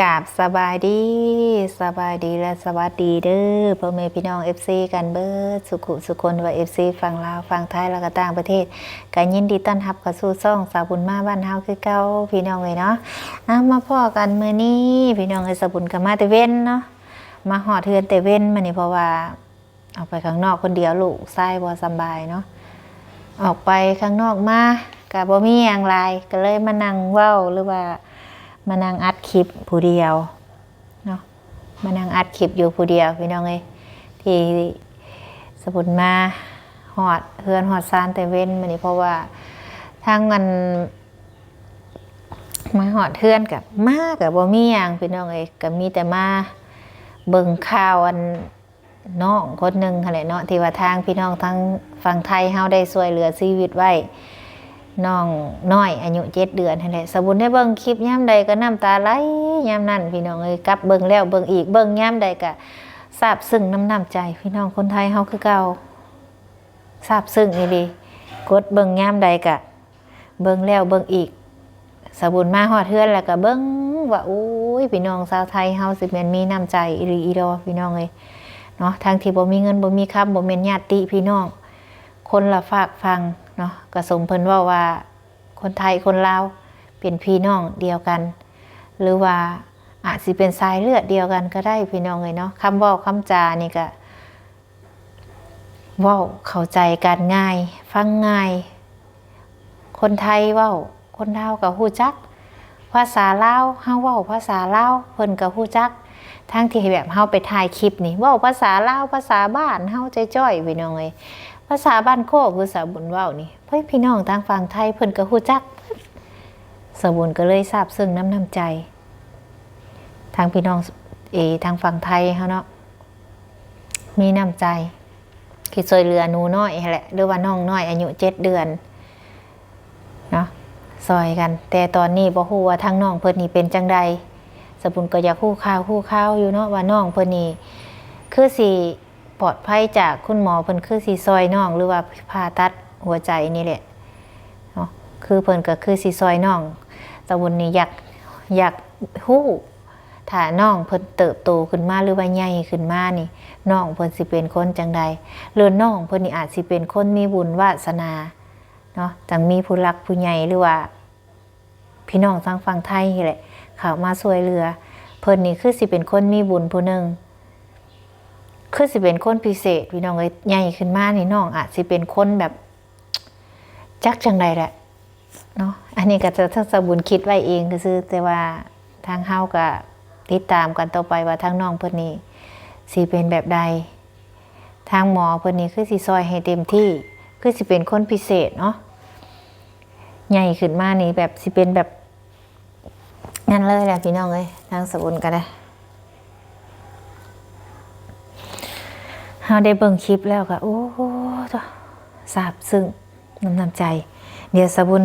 กาบสบายดีสบายดีและสวัสดีเด้อพ่อแม่พี่น้อง FC กันเบิดสุขุสุคนว่า FC ฝั่งลาวฝั่งไทยแล้วก็ต่างประเทศกันยินดีต้อนรับเข้าสู่ช่องสาวบุญมาบ้านเฮาคือเก่าพี่น้องเลยเนาะมาพ่อกันมื้อนี้พี่น้องเอ้สาวบุญก็มาแต่เว้นเนาะมาหอดเทือนแต่เว้นมานี่เพราะว่าออกไปข้างนอกคนเดียวลูกชายบ่สบายเนาะออกไปข้างนอกมากับบ่มีอย่างไรก็เลยมานั่งเว้าหรือว่า มานั่งอัดคลิปผู้เดียวเนาะมานั่งอัดคลิปอยู่ผู้เดียวพี่น้องเอ้ยที่สมุนมาหอดเพื่อนหอดซานแต่เว้นมานี่เพราะว่าทางมันมาหอดเพื่อนกับมากับบ่มีอย่างพี่น้องเอ้ยก็มีแต่มาเบิ่งข่าวอันน้องคนหนึ่งอะไรเนาะที่ว่าทางพี่น้องทั้งฝั่งไทยเฮาได้ช่วยเหลือชีวิตไว้ น้องน้อยอายุเจ็ดเดือนนั่นแหละสบุญได้เบิ่งคลิปย่ำใดก็น้ำตาไหลย่ำนั่นพี่น้องเอ้ยกลับเบิ่งแล้วเบิ่งอีกเบิ่งย่ำใดก็ซาบซึ้งน้ำน้ำใจ พี่น้องคนไทยเฮาคือเก่าซาบซึ้งอีดีกดเบิ่งย่ำใดก็เบิ่งแล้วเบิ่งอีกสบุญมาฮอดเทือนแล้วก็เบิ่งว่าโอ้ยพี่น้องชาวไทยเฮาสิแม่นมีน้ำใจอีหลีอีดอพี่น้องเอ้ยเนาะทางที่บ่มีเงินบ่มีคำบ่แม่นญาติพี่น้อง คนละฝากฟัง เนาะก็สมเพิ่นว่าว่าคนไทยคนลาวเป็นพี่น้องเดียวกัน หรือว่าอาจสิเป็นสายเลือดเดียวกันก็ได้พี่น้องเลยเนาะคำว้าคำจานี่ก็ว้าเข้าใจกันง่าย ฟังง่าย คนไทยว้าคนลาวก็ฮู้จัก ภาษาลาวเฮาว้าภาษาลาวเพิ่นก็ฮู้จักทั้งที่แบบเฮาไปถ่ายคลิปนี่ว้าภาษาลาวภาษาบ้านเฮาใจจ้อยพี่น้องเอ้ยาษาบ้านโคกคือสาบุญว้านี่เฮ้ยพี่น้องทางฝั่งไทยเพิ่นก็ฮู้จักสาบุญก็เลยทราบซึ้งน้ำน้ำใจ ทางพี่น้องเอทางฝั่งไทยเฮาเนาะมีน้ำใจคิดช่วยเหลือหนูน้อยแหละหรือว่าน้องน้อยอายุเจ็ดเดือนเนาะซอยกัน แต่ตอนนี้บ่ฮู้ว่าทางน้องเพิ่นนี่เป็นจังใดสบุญก็อยากคู่ข้าวคู่ข้าวอยู่เนาะว่าน้องเพิ่นนี่คือสิ ปลอดภัยจากคุณหมอเพิ่นคือสิซอยน้องหรือว่าผ่าตัดหัวใจนี่แหละเนาะคือเพิ่นก็คือสิซอยน้องสบุญนี่อยากอยากฮู้ถ้าน้องเพิ่นเติบโตขึ้นมาหรือว่าใหญ่ขึ้นมานี่น้องเพิ่นสิเป็นคนจังใดหรือน้องเพิ่นนี่อาจสิเป็นคนมีบุญวาสนาเนาะจังมีผู้รักผู้ใหญ่หรือว่า พี่น้องทางฝั่งไทยนี่แหละเข้ามาช่วยเหลือ เพิ่นนี่คือสิเป็นคนมีบุญผู้หนึ่ง คือสิเป็นคนพิเศษพี่น้องเอ้ยใหญ่ขึ้นมานี่น้องอาจสิเป็นคนแบบ จักจังใดแหละเนาะอันนี้ก็จะทั้งสบุญคิดไว้เองก็คือแต่ว่าทางเฮาก็ติดตามกันต่อไปว่าทางน้องเพิ่นนี่สิเป็นแบบใด ทางหมอเพิ่นนี่คือสิซอยให้เต็มที่ คือสิเป็นคนพิเศษเนาะใหญ่ขึ้นมานี่แบบสิเป็นแบบงั้นเลยแหละพี่น้องเอ้ยทางสบุนก็ได้ เราได้เบิ่งคลิปแล้วก็โอ้โหตัวซาบซึ้งน้ำน้ำใจ เดี๋ยวสบุน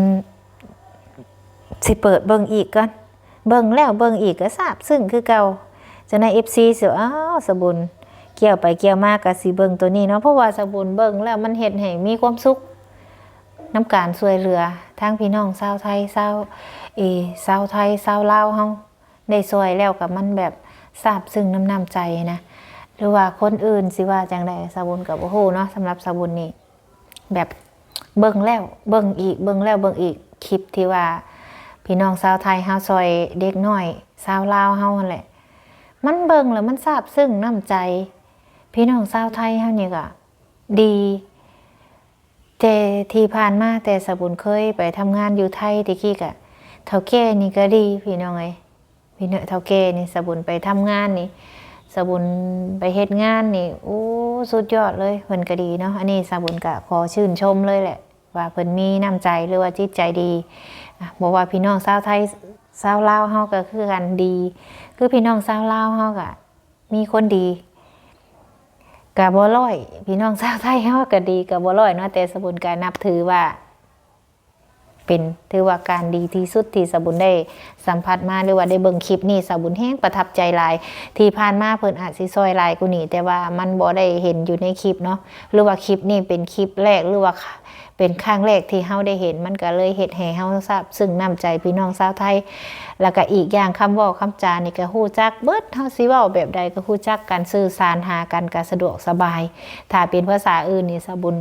สิเปิดเบิ่งอีกก่อนเบิ่งแล้วเบิ่งอีกก็ซาบซึ้งคือเก่าจะในเอฟซีเสียวอ้าวสบุนเกี่ยวไปเกี่ยวมากกับสีเบิงตัวนี้เนาะเพราะว่าสบุนเบิงแล้วมันเห็นให้มีความสุขน้ำการช่วยเหลือทั้งพี่น้องชาวไทยชาวเออชาวไทยชาวลาวเฮาได้ช่วยแล้วกับมันแบบซาบซึ้งน้ำน้ำใจนะ หรือว่าคนอื่นสิว่าจังไดสาบุญกับโอ้โหเนาะสำหรับสาบุญนี่แบบเบิ่งแล้วเบิ่งอีกเบิ่งแล้วเบิ่งอีกคลิปที่ว่า พี่น้องชาวไทยเฮาซอยเด็กน้อยชาวลาวเฮาแหละ มันเบิ่งแล้วมันซาบซึ้งน้ำใจ พี่น้องชาวไทยเฮานี่ก็ดีแต่ที่ผ่านมาแต่สบุญเคยไปทำงานอยู่ไทยตะกี้กะเท่าแก่นี่ก็ดีพี่น้องไอ้ยพี่เนอะเท่าแก่นี่สบุญไปทำงานนี่ สบุญไปเฮ็ดงานนี่โอ้สุดยอดเลยเพิ่นก็ดีเนาะอันนี้สบุญก็ขอชื่นชมเลยแหละ ว่าเพิ่นมีน้ำใจหรือว่าจิตใจดีบอกว่าพี่น้องชาวไทยชาวลาวเฮาก็คือกันดี คือพี่น้องชาวลาวเฮาก็มีคนดีกะบ่ร้อย พี่น้องชาวไทยเฮาก็ดีกะบ่ร้อยเนาะแต่สบุญก็นับถือว่า เป็นถือว่าการดีที่สุดที่สบุญได้สัมผัสมาหรือว่าได้เบิ่งคลิปนี่สบุญแห้งประทับใจหลาย ที่ผ่านมาเพิ่นอาจสิซอยหลายกูนี่แต่ว่ามันบ่ได้เห็นอยู่ในคลิปเนาะหรือว่าคลิปนี่เป็นคลิปแรกหรือว่าเป็นครั้งแรกที่เฮาได้เห็นมันก็เลยเฮ็ดให้เฮาทราบซึ่งน้ำใจพี่น้องชาวไทย แล้วก็อีกอย่างคำเว้าคำจานี่ก็ฮู้จักเบิดเฮาสิเว้าแบบใดก็ฮู้จักการสื่อสารหากันก็สะดวกสบาย ถ้าเป็นภาษาอื่นนี่สบุญ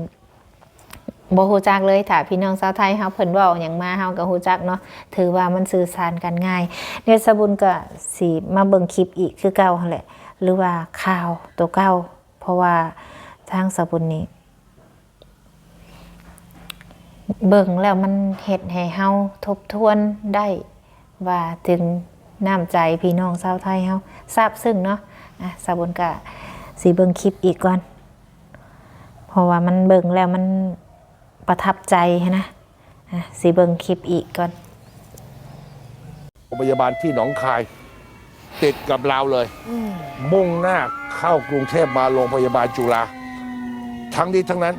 บ่ฮู้จักเลยถ้าพี่น้องชาวไทยเฮาเพิ่นเว้าหยังมาเฮาก็ฮู้จักเนาะถือว่ามันสื่อสารกันง่ายเดี๋ยสบุญก็สิมาเบิ่งคลิปอีกคือเก่าหั่นแหละ หรือว่าข่าวตัวเก่าเพราะว่าทางสบุญนี่เบิ่งแล้วมันเฮ็ดให้เฮาทบทวนได้ว่าถึงน้ำใจพี่น้องชาวไทยเฮาทราบซึ้งเนาะอะสบุญก็สิเบิ่งคลิปอีกก่อน เพราะว่ามันเบิ่งแล้วมัน ประทับใจนะอะสิเบิ่งคลิปอีกก่อนโรงพยาบาลที่หนองคาย ติดกับลาวเลย มุ่งหน้าเข้ากรุงเทพมาโรงพยาบาลจุฬาทั้งนี้ทั้งนั้น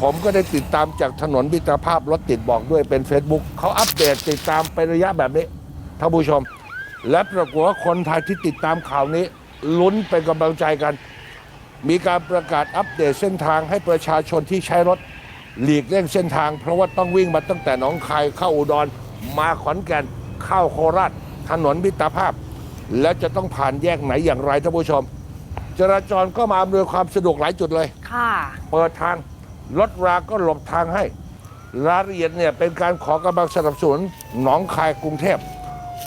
ผมก็ได้ติดตามจากถนนมิตรภาพรถติดบอกด้วยเป็น Facebook เขาอัปเดตติดตามเป็นระยะแบบนี้ท่านผู้ชม และปรากฏว่าคนไทยที่ติดตามข่าวนี้ ลุ้นเป็นกำลังใจกัน มีการประกาศอัปเดตเส้นทางให้ประชาชนที่ใช้รถ หลีกเลี่ยงเส้นทาง เพราะว่าต้องวิ่งมาตั้งแต่หนองคายเข้าอุดร มาขอนแก่นเข้าโคราชถนนมิตรภาพ แล้วจะต้องผ่านแยกไหนอย่างไรท่านผู้ชม จราจรก็มาอำนวยความสะดวกหลายจุดเลย ค่ะ เปิดทางรถราก็หลบทางให้ รายละเอียดเนี่ยเป็นการขอกำลังสนับสนุนหนองคายกรุงเทพ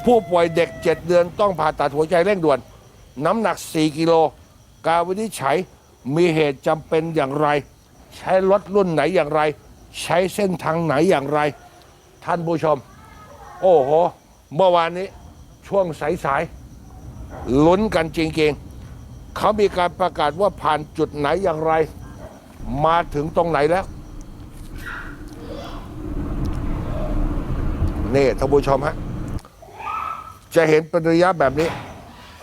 ผู้ป่วยเด็ก 7 เดือนต้องผ่าตัดหัวใจเร่งด่วน น้ำหนัก 4 กิโล การวินิจฉัยมีเหตุจำเป็นอย่างไร ใช้รถรุ่นไหนอย่างไร ใช้เส้นทางไหนอย่างไร ท่านผู้ชม โอ้โห เมื่อวานนี้ช่วงสายๆลุ้นกันจริงๆ เขามีการประกาศว่าผ่านจุดไหนอย่างไร มาถึงตรงไหนแล้ว นี่ท่านผู้ชมฮะจะเห็นเป็นระยะแบบนี้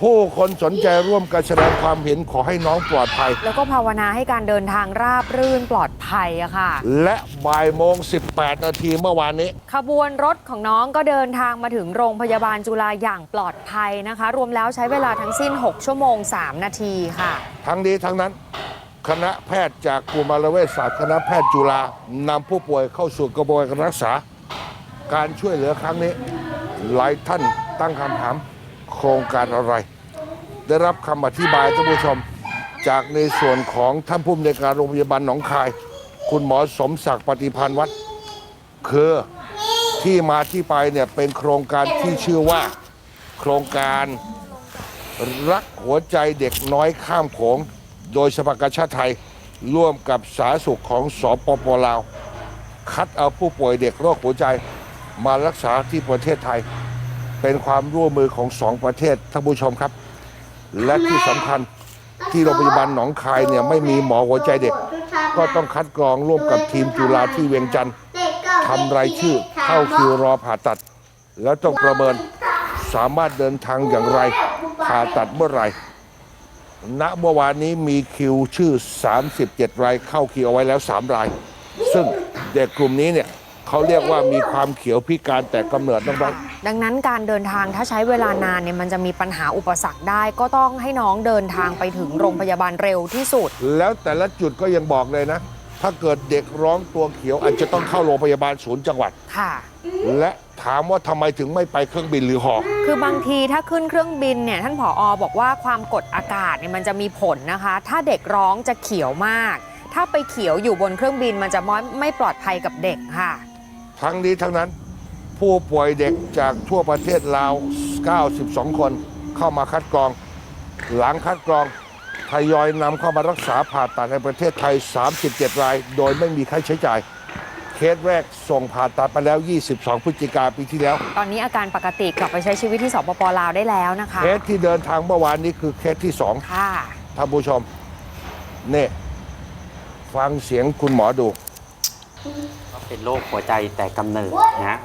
ผู้คนสนใจร่วมกันแสดงความเห็นขอให้น้องปลอดภัย แล้วก็ภาวนาให้การเดินทางราบรื่นปลอดภัยอะค่ะ และบ่ายโมง 18 นาทีเมื่อวานนี้ ขบวนรถของน้องก็เดินทางมาถึงโรงพยาบาลจุฬาอย่างปลอดภัยนะคะ รวมแล้วใช้เวลาทั้งสิ้น 6 ชั่วโมง 3 นาทีค่ะ ทั้งนี้ทั้งนั้น คณะแพทย์จากกุมารเวชศาสตร์คณะแพทย์จุฬานำผู้ป่วยเข้าสู่กระบวนการรักษา การช่วยเหลือครั้งนี้ หลายท่านตั้งคำถาม โครงการอะไร ได้รับคำอธิบายท่านผู้ชม จากในส่วนของท่านผู้อำนวยการโรงพยาบาลหนองคาย คุณหมอสมศักดิ์ปฏิพันธ์วัฒน์คือที่มาที่ไปเนี่ยเป็นโครงการที่ชื่อว่า โครงการรักหัวใจเด็กน้อยข้ามโขง โดยสภากาชาติไทยร่วมกับสาธารณสุขของสปปลาว คัดเอาผู้ป่วยเด็กโรคหัวใจมารักษาที่ประเทศไทย เป็นความร่วมมือของสองประเทศท่านผู้ชมครับ และที่สำคัญที่โรงพยาบาลหนองคายเนี่ยไม่มีหมอหัวใจเด็ก ก็ต้องคัดกรองร่วมกับทีมจุฬาที่เวียงจันทร์ทำรายชื่อเข้าคิวรอผ่าตัด แล้วต้องประเมินสามารถเดินทางอย่างไรผ่าตัดเมื่อไหร่ณเมื่อวานนี้มีคิวชื่อ 37 รายเข้าคิวเอาไว้แล้ว 3 ราย ซึ่งเด็กกลุ่มนี้เนี่ย เขาเรียกว่ามีความเขียวพิการแต่กำเนิดน้องไบร์ท ดังนั้นการเดินทางถ้าใช้เวลานานเนี่ยมันจะมีปัญหาอุปสรรคได้ ก็ต้องให้น้องเดินทางไปถึงโรงพยาบาลเร็วที่สุด แล้วแต่ละจุดก็ยังบอกเลยนะ ถ้าเกิดเด็กร้องตัวเขียวอาจจะต้องเข้าโรงพยาบาลศูนย์จังหวัด ค่ะ และถามว่าทำไมถึงไม่ไปเครื่องบินหรือหอ คือบางทีถ้าขึ้นเครื่องบินเนี่ยท่านผออบอกว่าความกดอากาศเนี่ยมันจะมีผลนะคะ ถ้าเด็กร้องจะเขียวมาก ถ้าไปเขียวอยู่บนเครื่องบินมันจะไม่ไม่ปลอดภัยกับเด็กค่ะ ทั้งนี้ทั้งนั้น ผู้ป่วยเด็กจากทั่วประเทศลาว 92 คนเข้ามาคัดกรอง หลังคัดกรองทยอยนำเข้ามารักษาผ่าตัดในประเทศไทย 37 ราย โดยไม่มีค่าใช้จ่าย เคสแรกส่งผ่าตัดไปแล้ว 22 พฤศจิกาปีที่แล้ว ตอนนี้อาการปกติกลับไปใช้ชีวิตที่สปปลาวได้แล้วนะคะเคสที่เดินทางเมื่อวานนี้คือเคสที่ 2 ค่ะท่านผู้ชม เนี่ย ฟังเสียงคุณหมอดูก็ เป็นโรคหัวใจแต่กำเนิดนะ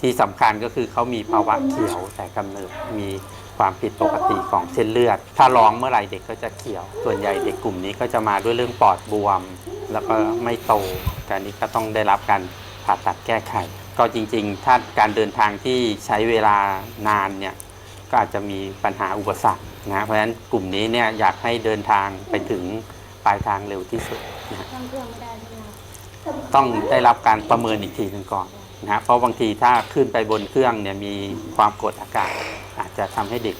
ที่สำคัญก็คือเขามีภาวะเขียวแต่กำเนิดมีความผิดปกติของเส้นเลือด ถ้าร้องเมื่อไหร่เด็กก็จะเขียว ส่วนใหญ่เด็กกลุ่มนี้ก็จะมาด้วยเรื่องปอดบวม แล้วก็ไม่โตการนี้ก็ต้องได้รับการผ่าตัดแก้ไข ก็จริงๆ ถ้าการเดินทางที่ใช้เวลานานเนี่ยก็อาจจะมีปัญหาอุปสรรคนะเพราะฉะนั้นกลุ่มนี้เนี่ยอยากให้เดินทางไปถึงปลายทางเร็วที่สุดนะ ต้องได้รับการประเมินอีกทีหนึ่งก่อนนะเพราะบางทีถ้าขึ้นไปบนเครื่องเนี่ยมีความกดอากาศ อาจจะทำให้เด็ก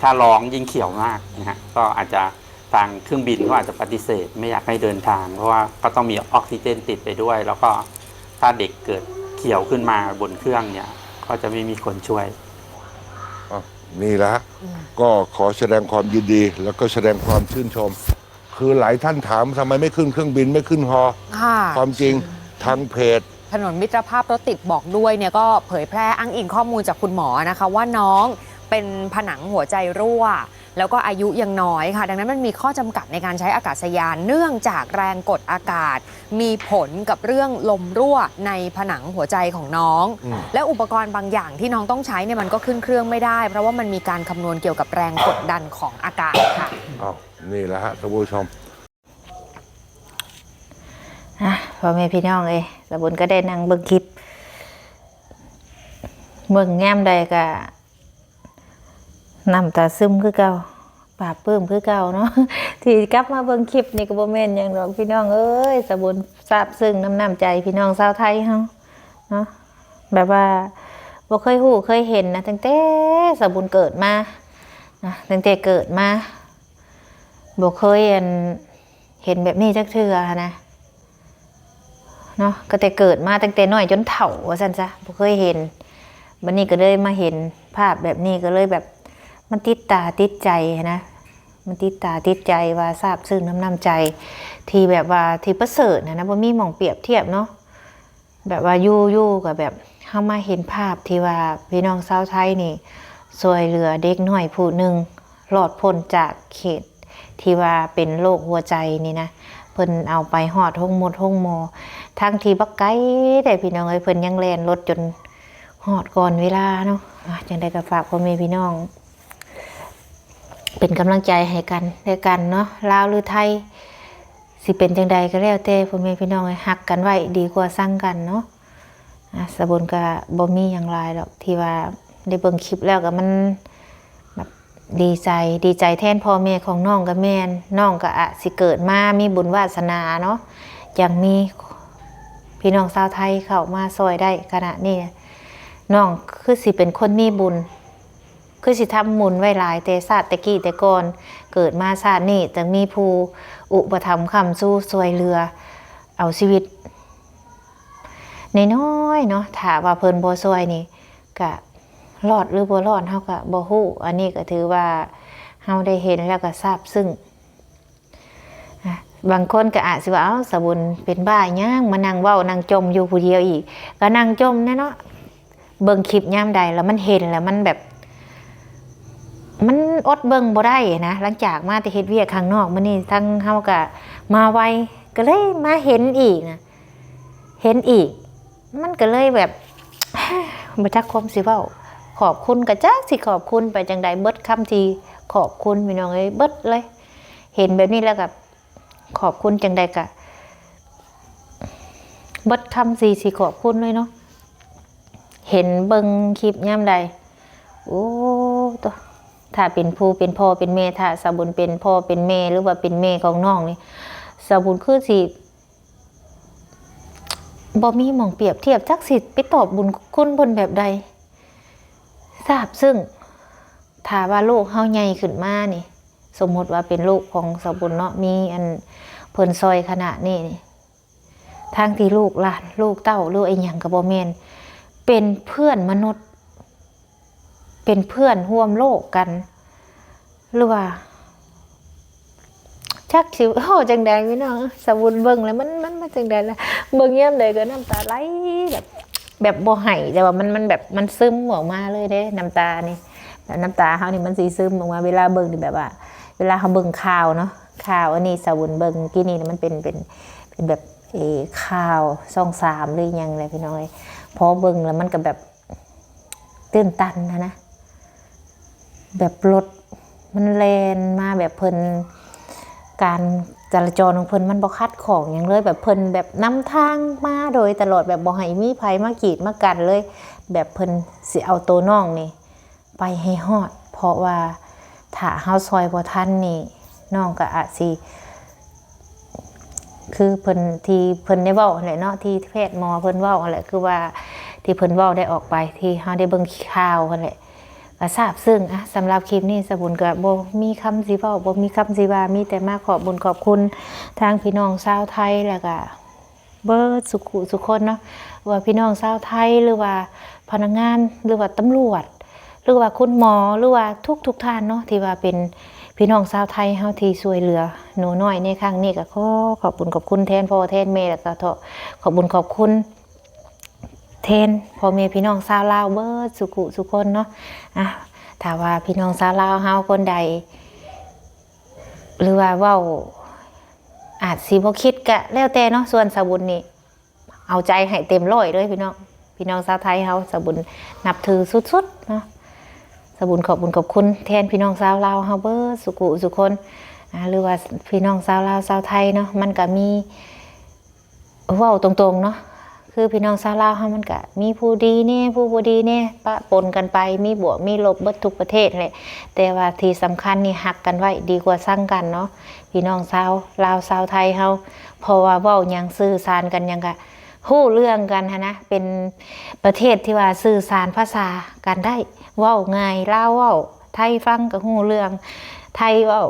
ถ้าร้องยิ่งเขียวมากนะฮะก็อาจจะทางเครื่องบินก็อาจจะปฏิเสธ ไม่อยากให้เดินทาง เพราะว่าก็ต้องมีออกซิเจนติดไปด้วย แล้วก็ถ้าเด็กเกิดเขียวขึ้นมาบนเครื่องเนี่ยก็จะไม่มีคนช่วยนี่ละก็ขอแสดงความยินดี แล้วก็แสดงความชื่นชม คือหลายท่านถามทำไมไม่ขึ้นเครื่องบินไม่ขึ้นฮอค่ะความจริงทางเพจ ถนนมิตรภาพรถติดบอกด้วยเนี่ยก็เผยแพร่อ้างอิงข้อมูลจากคุณหมอนะคะ ว่าน้องเป็นผนังหัวใจรั่ว แล้วก็อายุยังน้อยค่ะ ดังนั้นมันมีข้อจำกัดในการใช้อากาศยาน เนื่องจากแรงกดอากาศ มีผลกับเรื่องลมรั่วในผนังหัวใจของน้องอืมและอุปกรณ์บางอย่างที่น้องต้องใช้เนี่ยมันก็ขึ้นเครื่องไม่ได้ เพราะว่ามันมีการคำนวณเกี่ยวกับแรงกดดันของอากาศค่ะอ้าวนี่แหละฮะท่านผู้ชมอะพ่อแม่พี่น้องเอ้ยสะบุญก็ได้นั่งเบิ่งคลิปเบิ่งแง้มใดก็ น้ำตาซึมคือเก่าปาบปลื้มคือเก่าเนาะที่กลับมาเบิ่งคลิปนี่ก็บ่แม่นหยังดอกพี่น้องเอ้ยสะบุญซาบซึ้งน้ำน้ำใจพี่น้องชาวไทยเฮาเนาะแบบว่าบ่เคยฮู้เคยเห็นนะตั้งแต่สะบุญเกิดมานะตั้งแต่เกิดมาบ่เคยอันเห็นแบบนี้จักเทื่อนะเนาะก็แต่เกิดมาตั้งแต่น้อยจนเฒ่าว่าซั่นซะบ่เคยเห็นบัดนี้ก็เลยมาเห็นภาพแบบนี้ก็เลยแบบ มันติดตาติดใจนะมันติดตาติดใจว่าทราบซึ้งน้ำน้ำใจ ที่แบบว่าที่ประเสริฐนะนะบ่มีหม่องเปรียบเทียบเนาะแบบว่ายู่ยู่กับแบบเฮามาเห็นภาพที่ว่าพี่น้องชาวไทยนี่ช่วยเหลือเด็กหน้อยผู้หนึ่งรอดพ้นจากเขต ที่ว่าเป็นโรคหัวใจนี่นะเพิ่นเอาไปหอดห้องหมดห้องหมอทั้งที่บักไกลแต่พี่น้องเอ้ยเพิ่นยังแลนรถจนหอดก่อนเวลาเนาะอะจังได้ก็ฝากพ่อแม่พี่น้อง เป็นกำลังใจให้กันด้วยกันเนาะลาวหรือไทย สิเป็นจังใดก็แล้วแต่พ่อแม่พี่น้องเอ้ยฮักกันไว้ดีกว่าสั่งกันเนาะอะสะบนก็บ่มีหยังหลายหรอกที่ว่าได้เบิ่งคลิปแล้วก็มันแบบดีใจดีใจแทนพ่อแม่ของน้องกับแม่นน้องก็อะสิเกิดมามีบุญวาสนาเนาะอย่างมีพี่น้องชาวไทยเข้ามาซอยได้ขณะนี้น้องคือสิเป็นคนมีบุญ คือสิทำมุญไว้หลายแต่ศาสตร์ตะกี้แต่ก่อนเกิดมาชาตินี้จะมีผู้อุปถัมภ์คำสู้ซวยเรือ เอาชีวิตในน้อยเนาะถ้าว่าเพิ่นบ่ซวยนี่ก็รอดหรือบ่รอดเฮาก็บ่ฮู้อันนี้ก็ถือว่าเฮาได้เห็นแล้วก็ทราบซึ้งบางคนก็อาจสิว่าเอ้าสบุญเป็นบ้าย่างมานั่งเว้านั่งจมอยู่ผู้เดียวอีก ก็นั่งจมแน่เนาะเบิ่งคลิปยามใดแล้วมันเห็นแล้วมันแบบ มันอดเบิ่งบ่ได้นะหลังจากมาแต่เฮ็ดเวียกข้างนอกมื้อนี้ทั้งเฮาก็มาไวก็เลยมาเห็นอีกนะเห็นอีก มันก็เลยแบบบ่จักคมสิเว้าขอบคุณก็จักสิขอบคุณไปจังใดเบิดคำที่ขอบคุณพี่น้องเอ้ยเบิดเลย เห็นแบบนี้แล้วกับขอบคุณจังใดกะเบิดคำสีสีขอบคุณเลยเนาะเห็นเบิงคลิปย่ำใดโอ้ตัว ถ้าเป็นผู้เป็นพ่อเป็นแม่ถ้าสาบุญเป็นพ่อเป็นแม่หรือว่าเป็นแม่ของน้องนี่สาบุญคือสิบ่มีมองเปรียบเทียบจักสิไปตอบบุญคุณบนแบบใดทราบซึ่งถ้าว่าโลกเฮาใหญ่ขึ้นมานี่ สมมติว่าเป็นลูกของสาบุญเนาะมีอันเพิ่นซอยขนาดนี้นี่ทางที่ลูกหลาน ลูกเต้าลูกไอ้หยังกับบ่แม่นเป็นเพื่อนมนุษย์ เป็นเพื่อนร่วมโลกกัน หรือว่าชักสิวโอ้จังใดพี่น้องสวบุญเบิ่งแล้วมันมันมันจังใดล่ะเบิ่งยามใดก็น้ำตาไหลแบบแบบบ่ไหแต่ว่ามันมันแบบมันซึมออกมาเลยเด้ น้ำตานี่แบบน้ำตาเฮานี่มันสิซึมออกมาเวลาเบิ่งนี่แบบว่า เวลาเขาเบิ่งข่าวเนาะข่าวอันนี้สวบุญเบิ่งกี่นี่มันเป็นเป็นเป็นแบบเอข่าวช่องสามหรือยังอะไรพี่น้อยพอเบิ่งแล้วมันก็แบบตื่นตันนะนะ แบบรถมันแลนมาแบบเพิ่นการจราจรของเพิ่นมันบ่คัดของหยังเลยแบบเพิ่นแบบนำทางมาโดยตลอดแบบบ่ให้มีภัยมากีดมากันเลย แบบเพิ่นสิเอาตัวน้องนี่ ไปให้ฮอด เพราะว่าถ้าเฮาซอยบ่ทันนี่น้องก็อาจสิคือเพิ่นที่เพิ่นได้เว้าแหละเนาะที่แพทย์หมอเพิ่นเว้าแหละคือว่าที่เพิ่นเว้าได้ออกไปที่เฮาได้เบิ่งข่าวหั่นแหละ ก็ทราบซึ่งอะสำหรับคลิปนี้สบุญก็บ่มีคำสิเว้าบ่มีคำสิว่ามีแต่มาขอบบุญขอบคุณทางพี่น้องชาวไทยแล้วก็เบิร์ดสุขุสุคนเนาะว่าพี่น้องชาวไทยหรือว่าพนักงานหรือว่าตำรวจ หรือว่าคุณหมอหรือว่าทุกทุกท่านเนาะที่ว่าเป็นพี่น้องชาวไทยเฮาที่ช่วยเหลือหนูน้อยในครั้งนี้ก็ขอขอบคุณขอบคุณแทนพ่อแทนแม่แล้วก็ขอบคุณขอบคุณ แทนพ่อแม่พี่น้องชาวลาวเบิดสุขุสุคนเนาะอะถ้าว่าพี่น้องชาวลาวเฮาคนใด หรือว่าเว้าอาจสิบ่คิดก็แล้วแต่เนาะส่วนสบุญนี่เอาใจให้เต็มร้อยเลยพี่น้องพี่น้องชาวไทยเฮาสบุญนับถือสุดๆเนาะสบุญขอบบุญขอบคุณแทนพี่น้องชาวลาวเฮาเบอร์สุกุสุคนหรือว่าพี่น้องชาวลาวชาวไทยเนาะมันก็มีเว้าตรงๆเนาะ คือพี่น้องชาวลาวเฮามันก็มีผู้ดีแน่ผู้บ่ดีแน่ปะปนกันไปมีบวกมีลบเบิดทุกประเทศแหละแต่ว่าที่สำคัญนี่หักกันไว้ดีกว่าสร้างกันเนาะพี่น้องชาวลาวชาวไทยเฮาเพราะว่าเว้าหยังสื่อสารกันหยังก็ฮู้เรื่องกันหั้นนะเป็นประเทศที่ว่าสื่อสารภาษากันได้เว้าง่ายลาวเว้าไทยฟังก็ฮู้เรื่อง ไทยเว้า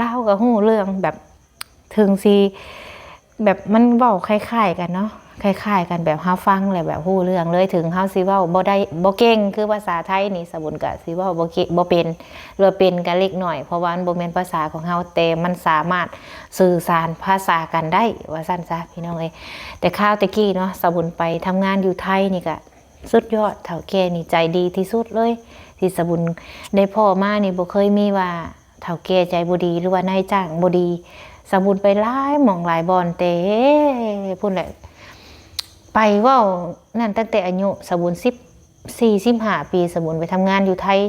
ลาวก็ฮู้เรื่องแบบถึงสิแบบมันเว้าคล้ายๆกันเนาะ คล้ายๆ กันแบบเฮาฟังแหละแบบฮู้เรื่องเลยถึงเฮาสิเว้าบ่ได้บ่เก่งคือภาษาไทยนี่สมบุญก็สิเว้าบ่เก่งบ่เป็นหรือเป็นก็เล็กหน้อยเพราะว่าบ่แม่นภาษาของเฮาแต่มันสามารถสื่อสารภาษากันได้ ว่าซั่นซะพี่น้องเอ้ยแต่ข้าวตะกี้เนาะสมบุญไปทำงานอยู่ไทยนี่ก็สุดยอดเถ่าแก่นี่ใจดีที่สุดเลย ที่สบุญได้พ่อมานี่บ่เคยมีว่าเถ่าแก่ใจบ่ดีหรือว่านายจ้างบ่ดีสบุญไปหลายหม่องหลายบอนเต้พุ่นแหละ ไปว่านั่นตั้งแต่อายุสบุญ10 4 15ปีสบุญไปทำงานอยู่ไทย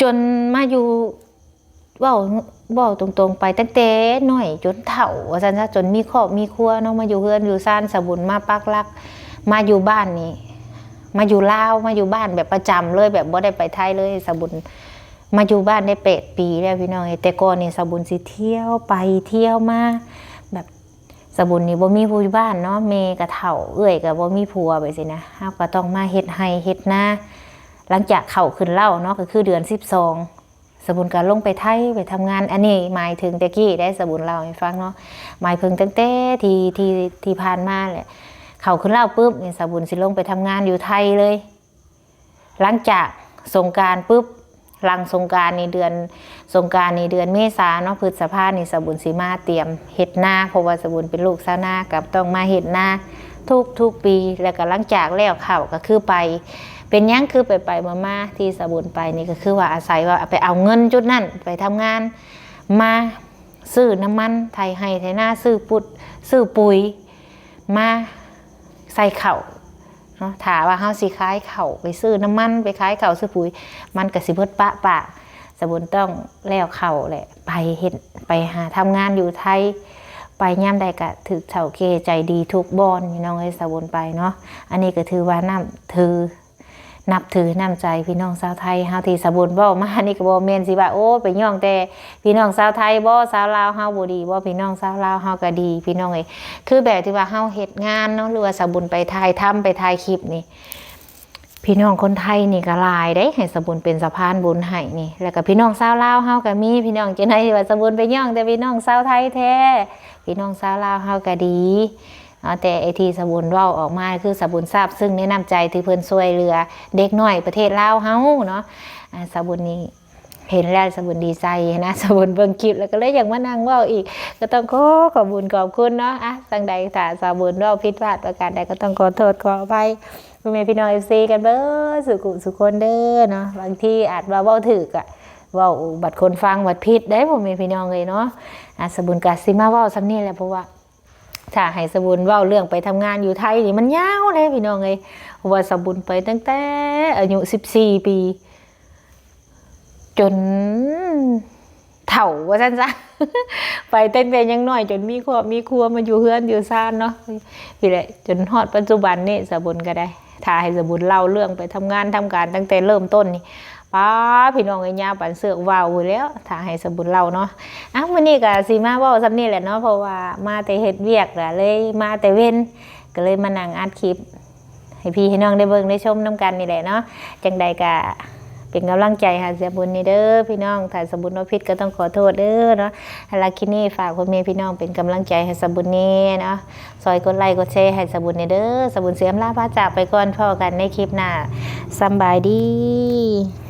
จนมาอยู่ว้าเว้าตรงๆ ไปตั้งแต่น้อยจนเฒ่าว่าซั่นซะจนมีครอบมีครัวเนาะมาอยู่เฮือนอยู่ซ่านสบุญมาปักลัก มาอยู่บ้านนี่มาอยู่ลาวมาอยู่บ้านแบบประจำเลยแบบบ่ได้ไปไทยเลยสบุญมาอยู่บ้านได้แปดปีแล้วพี่น้องเอ้ยแต่ก่อนนี่สบุญสิเที่ยวไปเที่ยวมา สบุญนี่บ่มีผู้อยู่บ้านเนาะเมกะเฒ่าเอื้อยก็บ่มีผัวไปสินะเฮาก็ต้องมาเฮ็ดไห้เฮ็ดหน้าหลังจากเข้าขึ้นเล่าเนาะก็คือเดือน12สบุญก็ลงไปไทยไปทำงานอันนี้หมายถึงตะกี้ได้สบุญเล่าให้ฟังเนาะหมายถึงตั้งแต่ที่ที่ที่ผ่านมาแหละเขาขึ้นเล่าปุ๊บนี่สบุญสิลงไปทำงานอยู่ไทยเลย หลังจากสงการปุ๊บ หลังสงการในเดือนสงการในเดือนเมษาเนาะพฤษภานี่สบุญสิมาเตรียมเห็ดหน้าเพราะว่าสบุญเป็นลูกสาวนากับต้องมาเห็ดหน้าทุกทุกปีแล้วก็หลังจากแล้วเข่าก็คือไป เป็นยังคือไปไปมามาที่สบุญไปนี่ก็คือว่าอาศัยว่าไปเอาเงินจุดนั้นไปทำงานมาซื้อน้ำมันไทยให้ไทยหน้าซื้อปุดซื้อปุ๋ยมาใส่เข่า นาะถามว่าเฮาสิขายเข่าไปซื้อน้ำมันไปขายเข่าซื้อปุ๋ย มันก็สิเบิดปะปะสบุญต้องแล้วเข่าแหละไปเห็นไปหาทำงานอยู่ไทยไปย่ำใดกะถือเถ่าเกใจดีทุกบอนพี่น้องเอ้ยสบุญไปเนาะอันนี้ก็ถือว่าน้ำถือ นับถือน้ำใจพี่น้องชาวไทยเฮาที่สบุญบ่มานี่ก็บ่แม่นสิว่าโอ้ไปย่องแต่พี่น้องชาวไทยบ่ชาวลาวเฮาบ่ดีบ่พี่น้องชาวลาวเฮาก็ดี พี่น้องเอ้ยคือแบบที่ว่าเฮาเฮ็ดงานเนาะหรือว่าสบุญไปถ่ายทำไปถ่ายคลิปนี่พี่น้องคนไทยนี่ก็หลายได้ให้สบุญเป็นสะพานบุญให้นี่ แล้วก็พี่น้องชาวลาวเฮาก็มีพี่น้องจังได๋ว่าสบุญไปย่องแต่พี่น้องชาวไทยแท้พี่น้องชาวลาวเฮาก็ดี แต่ไอทีสบุญว่าออกมาคือสบุญทราบซึ่งแนะนำใจที่เพิ่นช่วยเหลือเด็กน้อยประเทศลาวเฮาเนาะสบุญนี้เห็นแล้วสบุญดีใจนะสบุญเบิ่งคลิปแล้วก็เลยอยากมานั่งว่าอีก ก็ต้องขอขอบคุญขอบคุณเนาะอะสังใดถ้าสบุญว่าผิดพลาดประการใดก็ต้องขอโทษขออภัยพ่อแม่พี่น้อง FC กันเบ้อสุขุสุคนเด้อเนาะบางทีอาจว่าว้าถึกอะว้าบัดคนฟังบัดผิดได้พ่อแม่พี่น้องเลยเนาะอะสบุญกะสิมาว้าซ้ำนี่แหละเพราะว่า ถ้าให้สบุญเว่าเรื่องไปทำงานอยู่ไทยนี่มันยาวเลยพี่น้องเลยว่าสบุญไปตั้งแต่ อายุ14ปี จนเฒ่าว่าซั่นซะไปตั้งแต่ยังน้อย จนมีครอบมีครัวมาอยู่เฮือนอยู่ซ่านเนาะพี่แหละจนฮอดปัจจุบันนี่สบุญก็ได้ถ้าให้สบุญเล่าเรื่องไปทำงานทำการตั้งแต่เริ่มต้นนี่ ป้าพี่น้องไอ้ยาปันเสือกว้าวแล้วถ้าให้สะบุญเล่าเนาะอ้าวมื้อนี้ก็สิมาว้าซำนี้แหละเนาะเพราะว่ามาแต่เฮ็ดเวียกละเลยมาแต่เว้นก็เลยมานั่งอัดคลิป ให้พี่ให้น้องได้เบิ่งได้ชมน้ำกันนี่แหละเนาะจังใดก็เป็นกำลังใจหาเสียบุญนี่เด้อพี่น้องถ้าสมบุญว่าผิดก็ต้องขอโทษเด้อเนาะให้ลักคินี่ฝากพ่อแม่พี่น้องเป็นกำลังใจให้สมบุญนี่เนาะซอยกดไลค์กดแชร์ให้สมบุญนี่เด้อสมบุญเสียมลาพาจากไปก่อนพอกันในคลิปหน้าสบายดี